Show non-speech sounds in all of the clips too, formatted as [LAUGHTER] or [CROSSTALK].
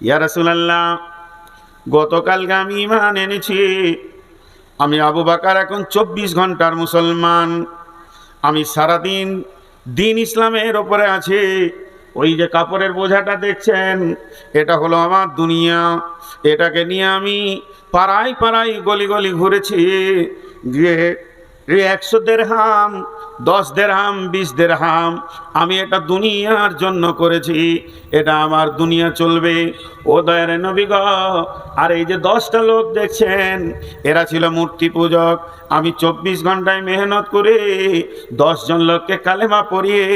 ইয়া রাসূলুল্লাহ, গতকালকে আমি ইমান এনেছি। আমি আবু বাকার এখন চব্বিশ ঘণ্টার মুসলমান। আমি সারাদিন দিন ইসলামের ওপরে আছি। ওই যে কাপড়ের বোঝাটা দেখছেন, এটা হলো আমার দুনিয়া। এটাকে নিয়ে আমি পাড়ায় পাড়ায় গলি গলি ঘুরেছি। গিয়ে একশো দেড়হাম, দশ দেড়হাম, বিশ দেড়হাম, আমি এটা দুনিয়ার জন্য করেছি, এটা আমার দুনিয়া চলবে। ও দয়ার নবীগ আর এই যে দশটা লোক দেখছেন, এরা ছিল মূর্তি পূজক। আমি চব্বিশ ঘন্টায় মেহনত করে দশজন লোককে কালেমা পড়িয়ে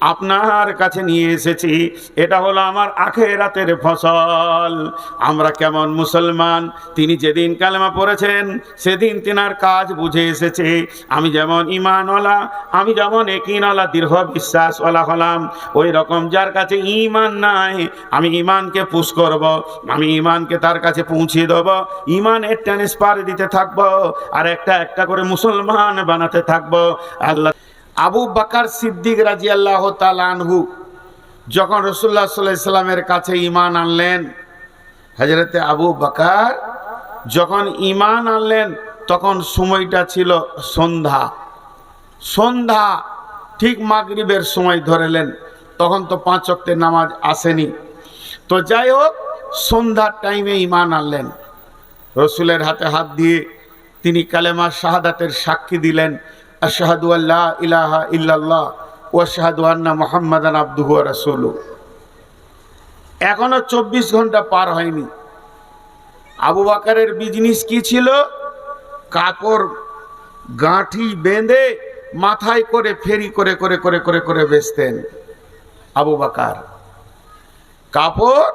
আপনার কাছে নিয়ে এসেছি। এটা হলো আমার আখের রাতের ফসল। আমরা কেমন মুসলমান, তিনি যেদিন কালেমা পড়েছেন, সেদিন তিনার কাজ বুঝে এসেছে। আমি যেমন ইমানওয়ালা আমি যেমন একিনওয়ালা দীর্ঘ বিশ্বাসওয়ালা হলাম। ওই রকম যার কাছে ইমান নাই, আমি ইমানকে পুশ করব, আমি ইমানকে তার কাছে পৌঁছে দেবো। ইমানের ট্রান্সফার দিতে থাকব, আর একটা একটা করে মুসলমান বানাতে থাকব। আল্লাহ আবু বাকার সিদ্দিক রাজি আল্লাহ তালানহু যখন রসুল্লাহ সাল্লাহ সাল্লামের কাছে ইমান আনলেন হাজরতে আবু বাকার যখন ইমান আনলেন তখন সময়টা ছিল সন্ধ্যা। সন্ধ্যা ঠিক মাগরিবের সময় ধরেলেন, তখন তো পাঁচ অক্টের নামাজ আসেনি। তো যাই হোক, সন্ধ্যার টাইমে ইমান আনলেন। রসুলের হাতে হাত দিয়ে তিনি কালেমা শাহাদাতের সাক্ষী দিলেন, আশাহাদু আল্লাহ ইলাহা ইল্লাল্লাহ ও শাহাদু আন্না মোহাম্মদান আব্দুহু রসুলু এখনও চব্বিশ ঘণ্টা পার হয়নি। আবু বাকারের বিজনেস কি ছিল? কাপড় গাঁঠি বেঁধে মাথায় করে ফেরি করে করে করে করে করে বেচতেন আবু বাকার। কাপড়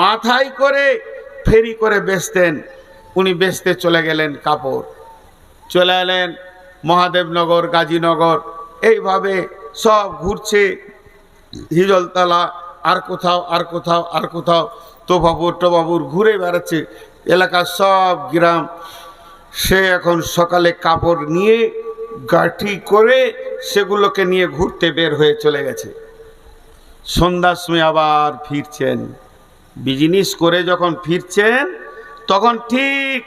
মাথায় করে ফেরি করে বেচতেন, উনি বেচতে চলে গেলেন কাপড়। চলে এলেন মহাদেবনগর, গাজীনগর, এইভাবে সব ঘুরছে। হিজলতলা, আর কোথাও আর কোথাও আর কোথাও তোবাবুর টোবাবুর ঘুরে বেড়াচ্ছে। এলাকার সব গ্রাম সে এখন সকালে কাপড় নিয়ে গাঠি করে সেগুলোকে নিয়ে ঘুরতে বের হয়ে চলে গেছে। সন্ধ্যার সময় আবার ফিরছেন। বিজনেস করে যখন ফিরছেন, তখন ঠিক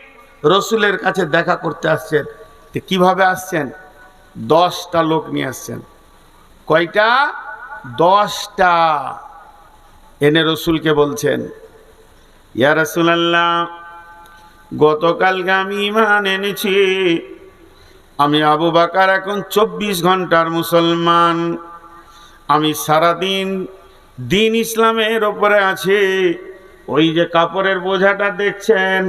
রসুলের কাছে দেখা করতে আসছেন। তো কীভাবে আসছেন? দশটা লোক নিয়ে আসছেন। কয়টা? দশটা। এনে রসুলকে বলছেন, ইয়া রসুলাল্লাহ গতকালকে আমি ইমান এনেছি। আমি আবু বাকার এখন চব্বিশ ঘণ্টার মুসলমান। আমি সারাদিন দিন ইসলামের ওপরে আছি। ওই যে কাপড়ের বোঝাটা দেখছেন,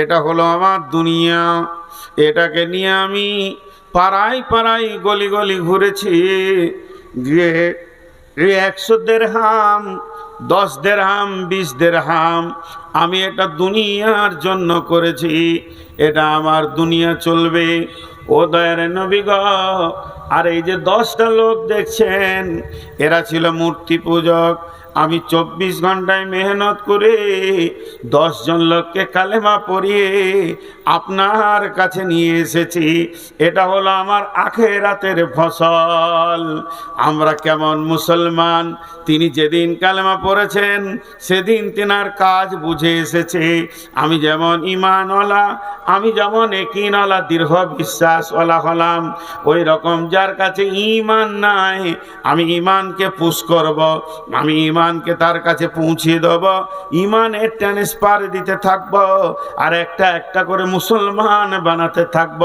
এটা হলো আমার দুনিয়া। এটাকে নিয়ে আমি পাড়ায় পাড়ায় গলি গলি ঘুরেছি। গিয়ে একশো দেড়হাম দশ দেড়হাম, বিশ দেড়হাম। আমি এটা দুনিয়ার জন্য করেছি। এটা আমার দুনিয়া চলবে। ও দয়ার নবীগ আর এই যে দশটা লোক দেখছেন, এরা ছিল মূর্তি পূজক। আমি চব্বিশ ঘন্টায় মেহনত করে দশজন লোককে কালেমা পরিয়ে আপনার কাছে নিয়ে এসেছি। এটা হলো আমার আখেরাতের ফসল। আমরা কেমন মুসলমান? তিনি যেদিন কালেমা পড়েছেন, সেদিন তিনার কাজ বুঝে এসেছে। আমি যেমন ইমানওয়ালা আমি যেমন একিনওয়ালা দীর্ঘ বিশ্বাসওয়ালা হলাম। ওই রকম যার কাছে ইমান নাই, আমি ইমানকে পুশ করব। আমি ইমানকে তার কাছে পৌঁছিয়ে দেব। ইমানের ট্রান্সফার দিতে থাকব আর একটা একটা করে মুসলমান বানাতে থাকব।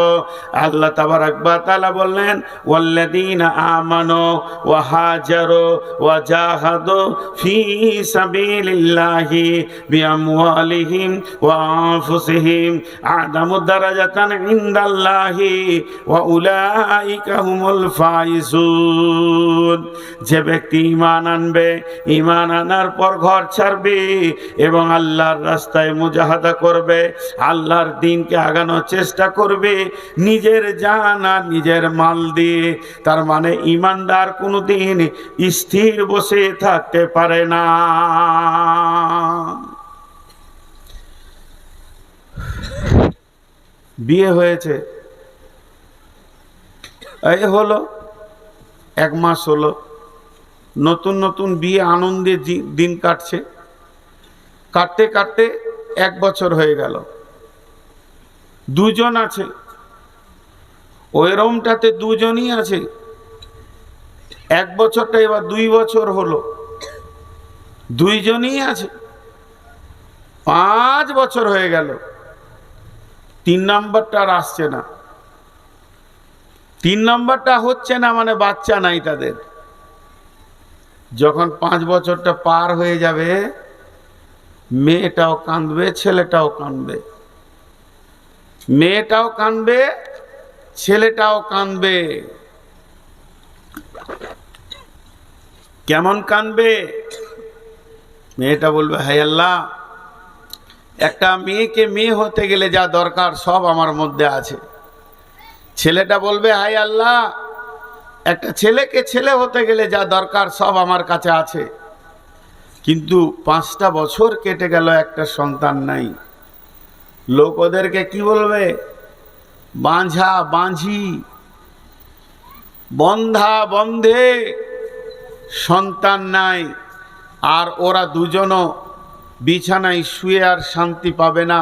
আল্লাহ তাবার আকবর তালা বললেন ওয়াল্লাদিন আমানো ওয়া হাজারো ওয়া জাহাদো ফি সাবিলিল্লাহি বিআমওয়ালিহিম ওয়া আনফুসিহিম আদামু দারাজাতান ইনদাল্লাহি ওয়া উলাইকা হুমুল ফাইজুন। যে ব্যক্তি ঈমান আনবে ঈমান আনার পর ঘর ছাড়বে এবং আল্লাহর রাস্তায় মুজাহাদা করবে, আল্লাহর দিনকে আগানোর চেষ্টা করবে, নিজের জান আর নিজের মাল দিয়ে। তার মানে ইমানদার কোনো দিন স্থির বসে থাকতে পারে না। বিয়ে হয়েছে। এই হলো, এক মাস হলো। নতুন নতুন বিয়ে আনন্দে দিন কাটছে। কাটতে কাটতে এক বছর হয়ে গেল। দুজন আছে। ওই রুমটাতে দুজনই আছে। এক বছরটা এবার দুই বছর হলো। দুইজনই আছে। পাঁচ বছর হয়ে গেল। তিন নম্বরটা আর আসছে না। তিন নম্বরটা হচ্ছে না মানে বাচ্চা নাই তাদের। যখন পাঁচ বছরটা পার হয়ে যাবে, মেয়েটাও কাঁদবে, ছেলেটাও কাঁদবে। মেয়েটাও কাঁদবে, ছেলেটাও কাঁদবে। কেমন কাঁদবে? মেয়েটা বলবে হাই আল্লাহ, একটা মেয়েকে মেয়ে হতে গেলে যা দরকার সব আমার মধ্যে আছে। ছেলেটা বলবে হাই আল্লাহ একটা ছেলেকে ছেলে হতে গেলে যা দরকার সব আমার কাছে আছে। কিন্তু পাঁচটা বছর কেটে গেল, একটা সন্তান নাই। লোক ওদেরকে কি বলবে? বাঁঝা, বাঁঝি, বন্ধা, বন্ধে, সন্তান নাই। আর ওরা দুজনও বিছানায় শুয়ে আর শান্তি পাবে না।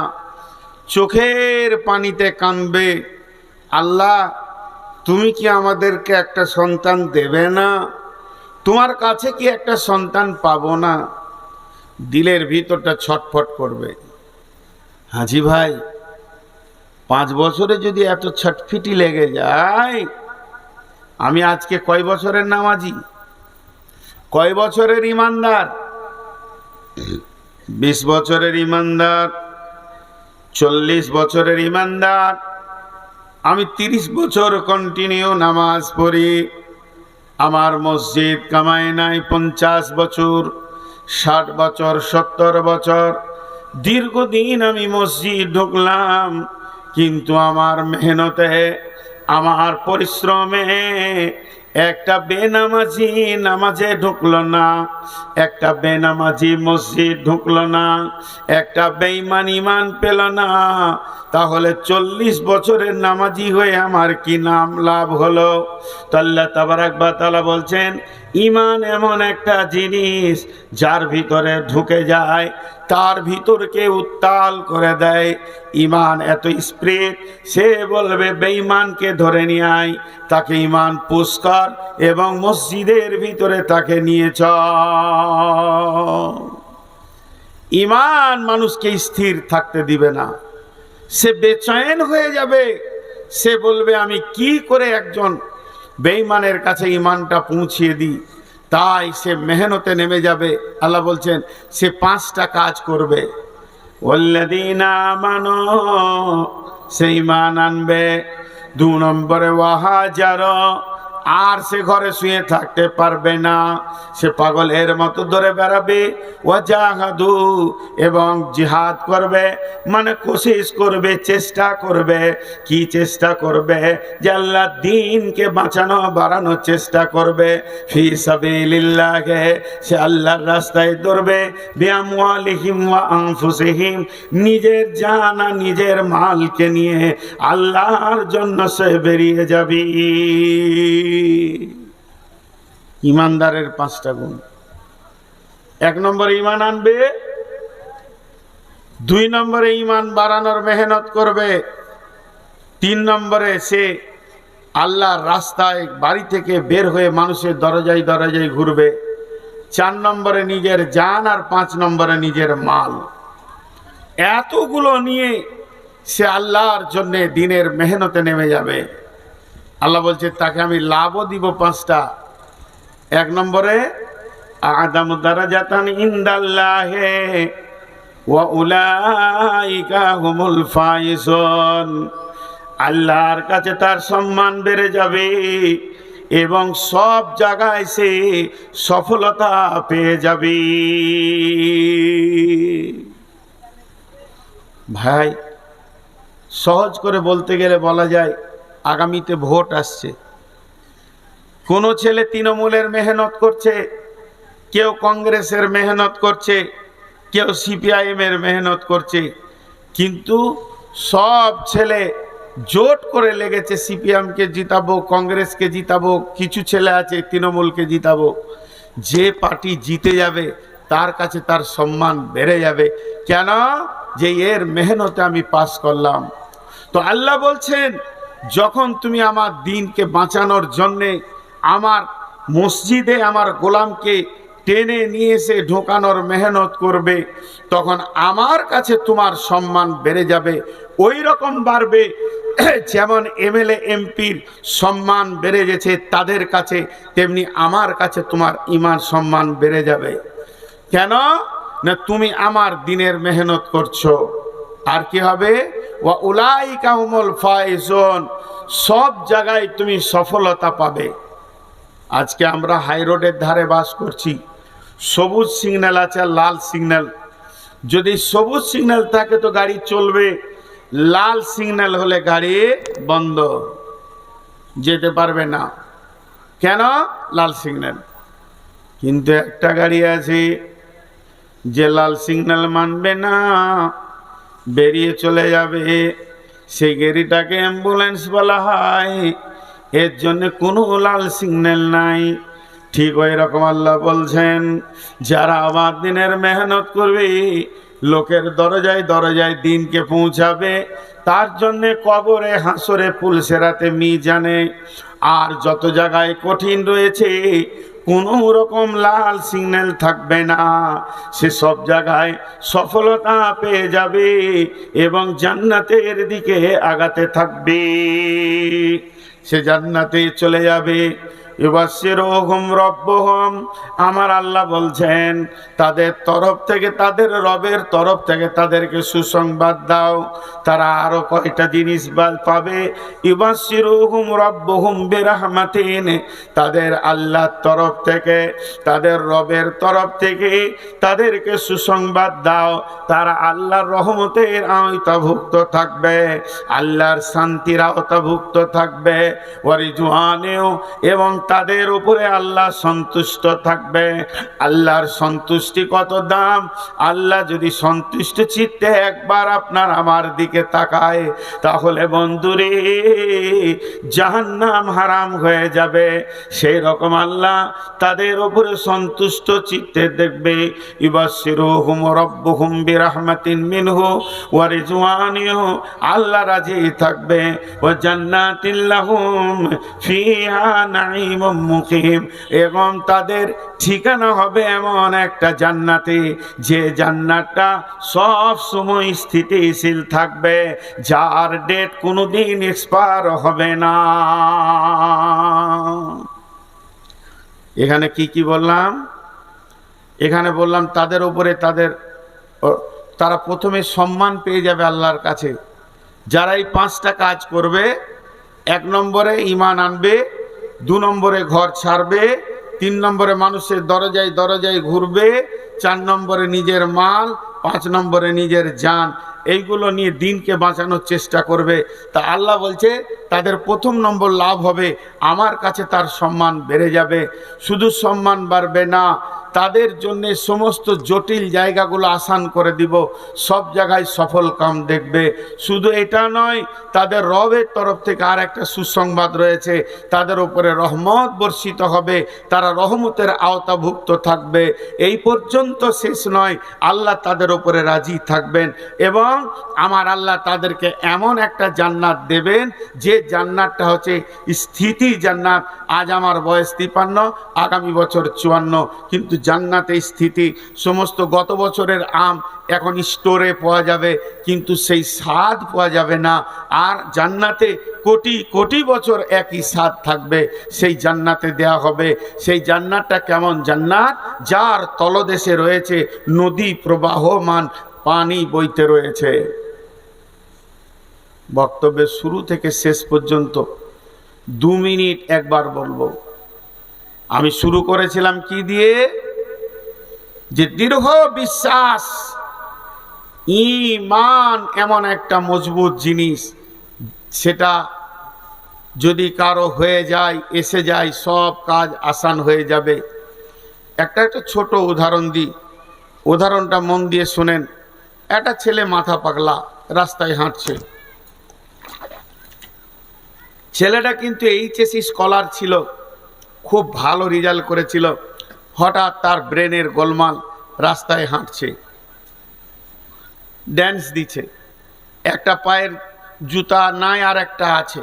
চোখের পানিতে কাঁদবে। আল্লাহ তুমি কি আমাদেরকে একটা সন্তান দেবে না? তোমার কাছে কি একটা সন্তান পাবো না? দিলের ভিতরটা ছটফট করবে। হাজি ভাই, পাঁচ বছরে যদি এত ছটফিটি লেগে যায়, আমি আজকে কয় বছরের নামাজি? কয় বছরের ইমানদার? বিশ বছরের ইমানদার, চল্লিশ বছরের ইমানদার আমি তিরিশ বছর কন্টিনিউ নামাজ পড়ি। আমার মসজিদ কামাই নাই পঞ্চাশ বছর, ষাট বছর, সত্তর বছর। দীর্ঘদিন আমি মসজিদ ঢুকলাম, কিন্তু আমার মেহনতে, আমার পরিশ্রমে একটা বেনামাজি নামাজে ঢুকলো না, একটা বেনামাজি মসজিদ ঢুকলো না, একটা বেঈমান ইমান পেল না। তাহলে চল্লিশ বছরের নামাজি হয়ে আমার কি নাম লাভ হলো? তাল্লা তাবারাকবা তালা বলছেন ইমান এমন একটা জিনিস যার ভিতরে ঢুকে যায়, তার ভিতরকে উত্তাল করে দেয়। ইমান এত স্প্রিট সে বলবে, বেঈমানকে ধরে নিয়ে আয়, তাকে ইমান পুষ্কর এবং মসজিদের ভিতরে তাকে নিয়ে চল। ইমান মানুষকে স্থির থাকতে দিবে না। সে বেচয়ন হয়ে যাবে। সে বলবে, আমি কি করে একজন বেঈমানের কাছে ইমানটা পৌঁছিয়ে দিই। তাই সে মেহনতে নেমে যাবে। আল্লাহ বলছেন, সে পাঁচটা কাজ করবে। মানো সে ইমান আনবে। দু নম্বরে ওয়াহাজার আর সে ঘরে শুয়ে থাকতে পারবে না। সে পাগলের মতো ধরে বেড়াবে। ওয়াজাহাদু, এবং জিহাদ করবে মানে কোশিস করবে, চেষ্টা করবে। কি চেষ্টা করবে? যে আল্লাহ দিনকে বাঁচানো, বাড়ানোর চেষ্টা করবে। ফি সাবিলিল্লাহে, সে আল্লাহর রাস্তায় দৌড়বে বিআমওয়ালিহিম ওয়া আনফুসিহিম, নিজের জানা নিজের মালকে নিয়ে আল্লাহর জন্য সে বেরিয়ে যাবি। ইমানদারের পাঁচটা গুণ। এক নম্বরে ইমান আনবে, দুই নম্বরে ইমান বাড়ানোর মেহনত করবে, তিন নম্বরে সে আল্লাহর রাস্তায় বাড়ি থেকে বের হয়ে মানুষের দরজায় দরজায় ঘুরবে, চার নম্বরে নিজের জান আর পাঁচ নম্বরে নিজের মাল। এতগুলো নিয়ে সে আল্লাহর জন্যে দিনের মেহনতে নেমে যাবে। আল্লাহ বলছে, তাকে আমি লাভও দিব পাঁচটা। এক নম্বরে, আদাম দ্বারা জাতান ইন্দাল্লাহে ওয়া ফাইজন। আল্লাহর কাছে তার সম্মান বেড়ে যাবে এবং সব জায়গায় সে সফলতা পেয়ে যাবে। ভাই, সহজ করে বলতে গেলে বলা যায় আগামীতে ভোট আসছে। কোনো ছেলে তৃণমূলের মেহনত করছে, কেউ কংগ্রেসের মেহনত করছে, কেউ সিপিআইএমের মেহনত করছে, কিন্তু সব ছেলে জোট করে লেগেছে, সিপিএমকে জিতাবো, কংগ্রেসকে জিতাবো, কিছু ছেলে আছে তৃণমূলকে জিতাবো। যে পার্টি জিতে যাবে, তার কাছে তার সম্মান বেড়ে যাবে। কেন? যে এর মেহনতে আমি পাস করলাম। তো আল্লাহ বলছেন যখন তুমি আমার দিনকে বাঁচানোর জন্যে আমার মসজিদে আমার গোলামকে টেনে নিয়ে এসে ঢোকানোর মেহনত করবে, তখন আমার কাছে তোমার সম্মান বেড়ে যাবে ওই রকম বাড়বে [CLEARS THROAT] যেমন এমএলএ এমপির সম্মান বেড়ে গেছে তাদের কাছে, তেমনি আমার কাছে তোমার ইমান সম্মান বেড়ে যাবে। কেন? না তুমি আমার দিনের মেহনত করছ। আর কি হবে? সব জায়গায় তুমি সফলতা পাবে। আজকে আমরা হাই রোডের ধারে বাস করছি। সবুজ সিগন্যাল আছে, লাল সিগন্যাল। যদি সবুজ সিগন্যাল থাকে তো গাড়ি চলবে। লাল সিগন্যাল হলে গাড়ি বন্ধ। যেতে পারবে না। কেন? লাল সিগন্যাল। কিন্তু একটা গাড়ি আছে, যে লাল সিগন্যাল মানবে না। বেরিয়ে চলে যাবে। সেই গেরিটাকে অ্যাম্বুলেন্স বলা হয়। এর জন্য কোনো লাল সিগন্যাল নাই। ঠিক ওই রকম আল্লাহ বলছেন, যারা আমার দিনের মেহনত করবে, লোকের দরজায় দরজায় দিনকে পৌঁছাবে, তার জন্যে কবরে, হাসরে পুলসেরাতে মি জানে আর যত জায়গায় কঠিন রয়েছে কোনো রকম লাল সিগন্যাল থাকবে না। সে সব জায়গায় সফলতা পেয়ে যাবে এবং জান্নাতের দিকে আগাতে থাকবে। সে জান্নাতে চলে যাবে। আমার আল্লাহ বলছেন, তাদের তরফ থেকে, তাদের রবের তরফ থেকে তাদেরকে সুসংবাদ দাও। তারা আরও কয়টা জিনিস পাবে? তাদের আল্লাহর তরফ থেকে, তাদের রবের তরফ থেকে তাদেরকে সুসংবাদ দাও। তারা আল্লাহর রহমতের আওতাভুক্ত থাকবে, আল্লাহর শান্তির আওতাভুক্ত থাকবে। এবং তাদের উপরে আল্লাহ সন্তুষ্ট থাকবে। আল্লাহর সন্তুষ্টি কত দাম? আল্লাহ যদি সন্তুষ্ট চিত্তে একবার আপনার আমার দিকে তাকায়, তাহলে বন্ধুরে, জাহান্নাম হারাম হয়ে যাবে। সেই রকম আল্লাহ তাদের উপরে সন্তুষ্ট চিত্তে দেখবে। ইবাসিরুহুম রব্বুহুম বিরহমাতিন মিনহু ওয়া রিজওয়ানিহু। আল্লাহ রাজি থাকবে। ও জান্নাতিল্লাহুম ফিহা মুকিম। এবং তাদের ঠিকানা হবে এমন একটা জান্নাতে, যে জান্নাতটা সব সময় স্থিতিশীল থাকবে, যার ডেট কোনোদিন এক্সপায়ার হবে না। এখানে কি কি বললাম? এখানে বললাম তাদের উপরে তাদের তারা প্রথমে সম্মান পেয়ে যাবে আল্লাহর কাছে। যারা এই পাঁচটা কাজ করবে, এক নম্বরে ইমান আনবে দু নম্বরে ঘর ছাড়বে তিন নম্বরে মানুষের দরজায় দরজায় ঘুরবে চার নম্বরে নিজের মাল পাঁচ নম্বরে নিজের যান এইগুলো নিয়ে দিনকে বাঁচানোর চেষ্টা করবে। তা আল্লাহ বলছে, তাদের প্রথম নম্বর লাভ হবে, আমার কাছে তার সম্মান বেড়ে যাবে। শুধু সম্মান বাড়বে না, তাদের জন্যে সমস্ত জটিল জায়গাগুলো আসান করে দিব, সব জায়গায় সফল কাম দেখবে। শুধু এটা নয়, তাদের রবের তরফ থেকে আর একটা সুসংবাদ রয়েছে, তাদের উপরে রহমত বর্ষিত হবে, তারা রহমতের আওতাভুক্ত থাকবে। এই পর্যন্ত শেষ নয়, আল্লাহ তাদের উপরে রাজি থাকবেন এবং আমার আল্লাহ তাদেরকে এমন একটা জান্নাত দেবেন, যে জান্নাতটা হচ্ছে স্থিতি জান্নাত। আজ আমার বয়স তিপান্ন, আগামী বছর চুয়ান্ন। কিন্তু জান্নাতে স্থিতি, সমস্ত গত বছরের আম এখন স্টোরে পাওয়া যাবে, কিন্তু সেই স্বাদ পাওয়া যাবে না। আর জান্নাতে কোটি কোটি বছর একই স্বাদ থাকবে, সেই জান্নাতে দেয়া হবে। সেই জান্নাতটা কেমন জান্নাত? যার তলদেশে রয়েছে নদী প্রবাহমান পানি বইতে রয়েছে। বক্তব্যের শুরু থেকে শেষ পর্যন্ত দু মিনিট একবার বলব। আমি শুরু করেছিলাম কি দিয়ে? যে দীর্ঘ বিশ্বাস ইমান এমন একটা মজবুত জিনিস, সেটা যদি কারও হয়ে যায়, এসে যায়, সব কাজ আসান হয়ে যাবে। একটা একটা ছোট উদাহরণ দিই। উদাহরণটা মন দিয়ে শোনেন। একটা ছেলে মাথা পাগলা, রাস্তায় হাঁটছে। ছেলেটা কিন্তু এইচএসসি স্কলার ছিল, খুব ভালো রেজাল্ট করেছিল। হঠাৎ তার ব্রেনের গোলমাল রাস্তায় হাঁটছে। ড্যান্স দিচ্ছে। একটা পায়ের জুতা নাই আর একটা আছে,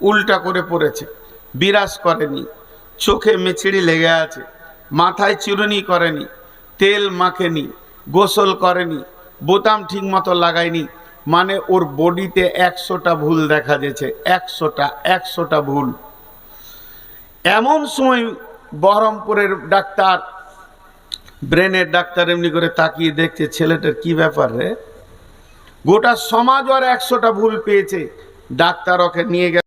উল্টা করে পড়েছে। বিরাজ করেনি। চোখে মেছিড়ি লেগে আছে। মাথায় চিরুনি করেনি। তেল মাখেনি, গোসল করেনি, বোতাম ঠিক মতো লাগায়নি মানে ওর বডিতে একশোটা ভুল দেখা যাচ্ছে একশোটা একশোটা ভুল। এমন সময় বহরমপুরের ডাক্তার, ব্রেনের ডাক্তার এমনি করে তাকিয়ে দেখছে, ছেলেটার কি ব্যাপার রে? গোটা সমাজ আর একশোটা ভুল পেয়েছে। ডাক্তার ওকে নিয়ে গেল।